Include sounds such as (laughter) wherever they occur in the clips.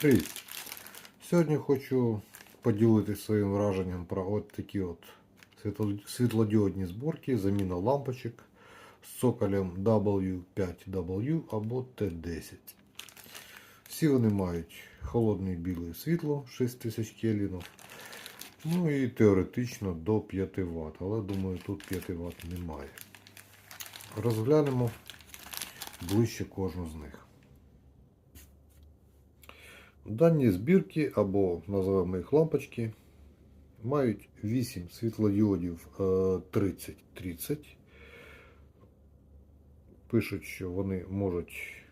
Привіт! Сьогодні хочу поділитися своїм враженням про от такі от світлодіодні зборки, заміна лампочок з цоколем W5W або T10. Всі вони мають холодне біле світло 6000 кельвінів. Ну і теоретично до 5 Вт, але думаю тут 5 Вт немає. Розглянемо ближче кожну з них. Дані збірки або називаємо їх лампочки мають 8 світлодіодів е, 30-30. Пишуть, що вони можуть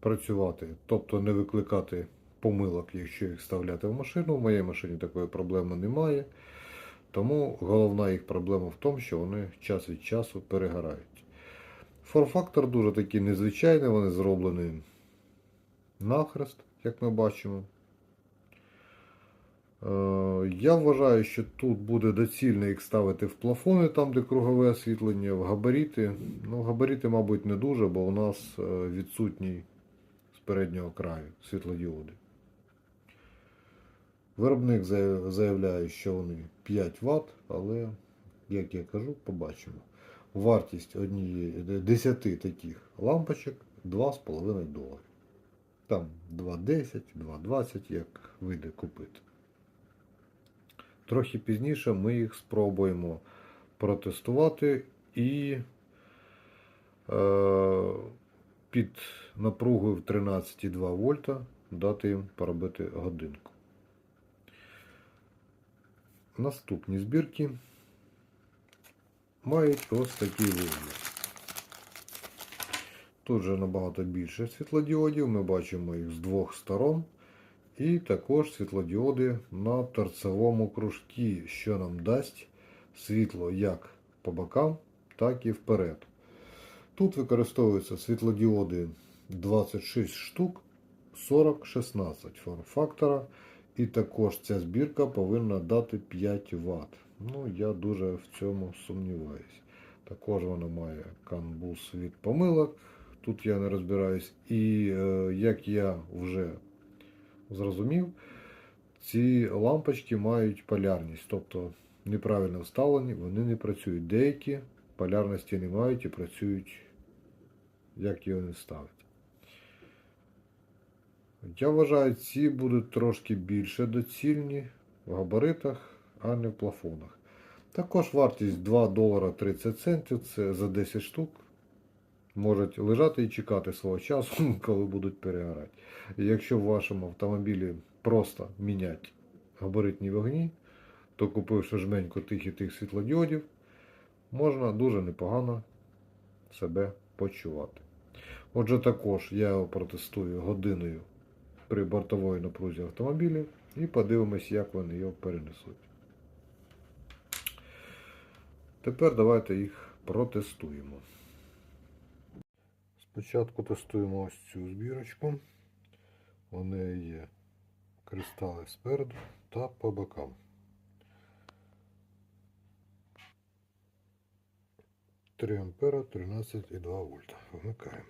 працювати, тобто не викликати помилок, якщо їх вставляти в машину. В моїй машині такої проблеми немає. Тому головна їх проблема в тому, що вони час від часу перегорають. Форм-фактор дуже такий незвичайний, вони зроблені нахрест, як ми бачимо. Е, Я вважаю, що тут буде доцільно їх ставити в плафони, там, де кругове освітлення, в габаріти. Ну, габаріти, мабуть, не дуже, бо у нас е, відсутній з переднього краю світлодіоди. Виробник заявляє, що вони 5 Вт, але, як я кажу, побачимо. Вартість однієї 10 таких лампочок 2,5 долари. Там 2,10, 2,20, як вийде купити. Трохи пізніше ми їх спробуємо протестувати і е, під напругою в 13,2 вольта дати їм поробити годинку. Наступні збірки мають ось такий вигляд. Тут же набагато більше світлодіодів. Ми бачимо їх з двох сторон. І також світлодіоди на торцевому кружкі, що нам дасть світло як по бокам, так і вперед. Тут використовуються світлодіоди 26 штук 40-16 форм-фактора. І також ця збірка повинна дати 5 Вт. Ну, я дуже в цьому сумніваюсь. Також вона має канбус від помилок. Тут я не розбираюсь. І е, як я вже зрозумів, ці лампочки мають полярність. Тобто неправильно вставлені, вони не працюють. Деякі полярності не мають і працюють, як його не ставити. Я вважаю, ці будуть трошки більше доцільні в габаритах, а не в плафонах. Також вартість 2 долара 30 центів це за 10 штук. Можуть лежати і чекати свого часу, (laughs) коли будуть перегорати. Якщо в вашому автомобілі просто міняти габаритні вогні, то купивши жменьку тих і тих світлодіодів, можна дуже непогано себе почувати. Отже, також я його протестую годиною при бортовій напрузі автомобіля і подивимось, як вони його перенесуть. Тепер давайте їх протестуємо. Спочатку тестуємо ось цю збірочку. У неї є кристали спереду та по бокам. Три ампера 13,2 вольта. Вмикаємо.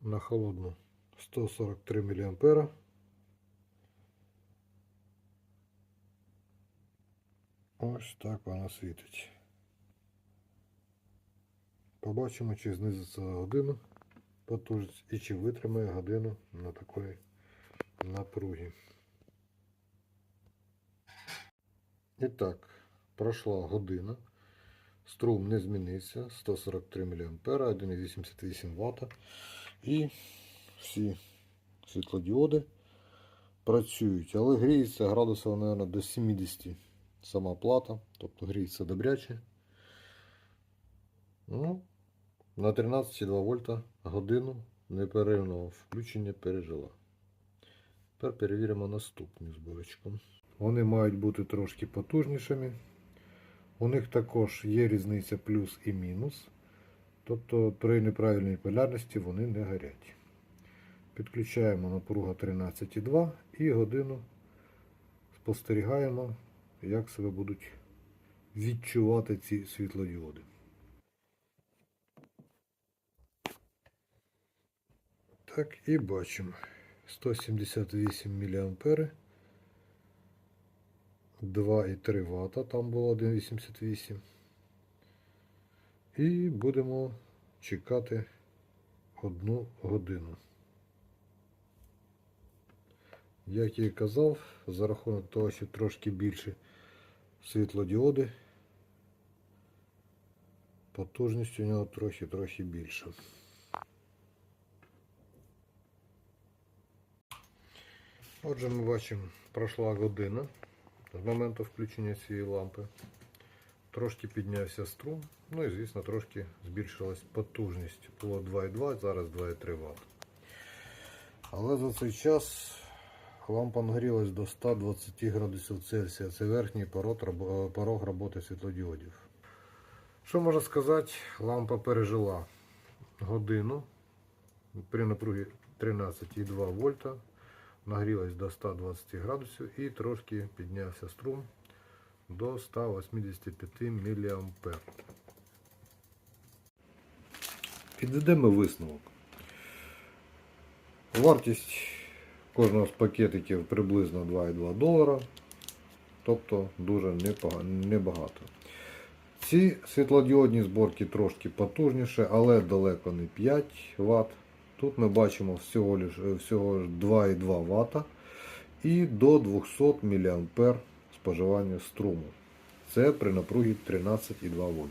На холодну 143 мА. Ось так вона світить. Побачимо, чи знизиться годину потужність і чи витримає годину на такої напругі. І так, пройшла година. Струм не змінився. 143 мА, 1,88 Вт. І всі світлодіоди працюють, але гріється градусів, мабуть, до 70 сама плата, тобто гріється добряче. Ну, на 13,2 вольта годину неперивного включення пережила. Тепер перевіримо наступну зборочку. Вони мають бути трошки потужнішими. У них також є різниця плюс і мінус. Тобто при неправильній полярності вони не горять. Підключаємо напруга 13,2 і годину спостерігаємо, як себе будуть відчувати ці світлодіоди. Так, і бачимо. 178 мА. 2,3 Вт, там було 1,88. І будемо чекати одну годину. Як я і казав, за рахунок того, що трошки більше світлодіоди, потужність у нього трохи-трохи більша. Отже, ми бачимо, пройшла година з моменту включення цієї лампи. Трошки піднявся струм, ну і звісно трошки збільшилась потужність. Було 2,2, зараз 2,3 Вт. Але за цей час лампа нагрілась до 120 градусів Цельсія. Це верхній порог, роботи світлодіодів. Що можна сказати, лампа пережила годину при напругі 13,2 вольта. Нагрілась до 120 градусів і трошки піднявся струм до 185 мА. Підведемо висновок. Вартість кожного з пакетиків приблизно 2,2 долара, тобто дуже небагато. Ці світлодіодні зборки трошки потужніше, але далеко не 5 Вт. Тут ми бачимо всього лиш всього 2,2 Вт і до 200 мА споживання струму. Це при напругі 13,2 вольт.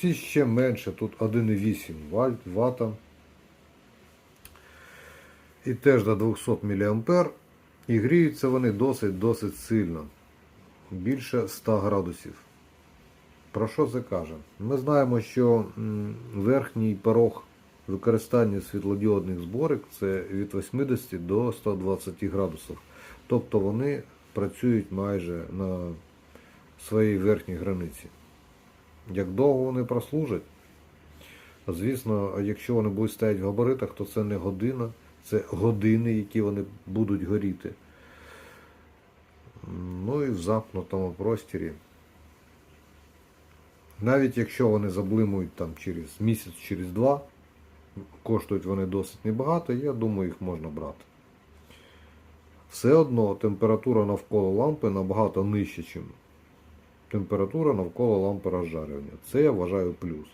Ці ще менше, тут 1,8 Вт. І теж до 200 мА. І гріються вони досить-досить сильно. Більше 100 градусів. Про що це каже? Ми знаємо, що верхній порог використання світлодіодних зборок це від 80 до 120 градусів. Тобто вони працюють майже на своїй верхній границі. Як довго вони прослужать? Звісно, якщо вони будуть стояти в габаритах, то це не година, це години, які вони будуть горіти. Ну і в замкнутому просторі. Навіть якщо вони заблимують там через місяць, через два, коштують вони досить небагато, я думаю, їх можна брати. Все одно температура навколо лампи набагато нижча, ніж температура навколо лампи розжарювання. Це я вважаю плюс.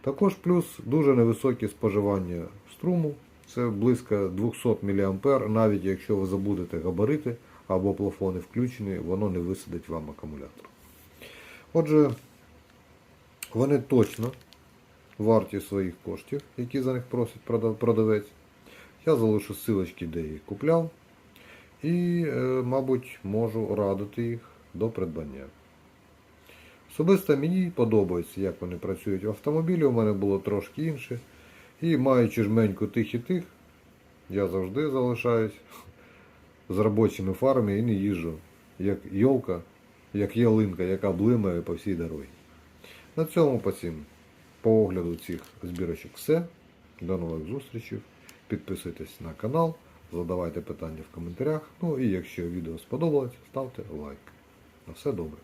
Також плюс дуже невисоке споживання струму. Це близько 200 мА, навіть якщо ви забудете габарити або плафони включені, воно не висадить вам акумулятор. Отже, вони точно варті своїх коштів, які за них просить продавець. Я залишу ссылочки, де їх купляв. І, е, мабуть, можу радити їх до придбання. Особисто мені подобається, як вони працюють в автомобілі. У мене було трошки інше. І маючи жменьку тих і тих, я завжди залишаюсь з робочими фарами і не їжджу, як йолка, як ялинка, яка блимає по всій дорозі. На цьому по по огляду цих збірочок все. До нових зустрічей. Підписуйтесь на канал, задавайте питання в коментарях. Ну і якщо відео сподобалось, ставте лайк. На все добре.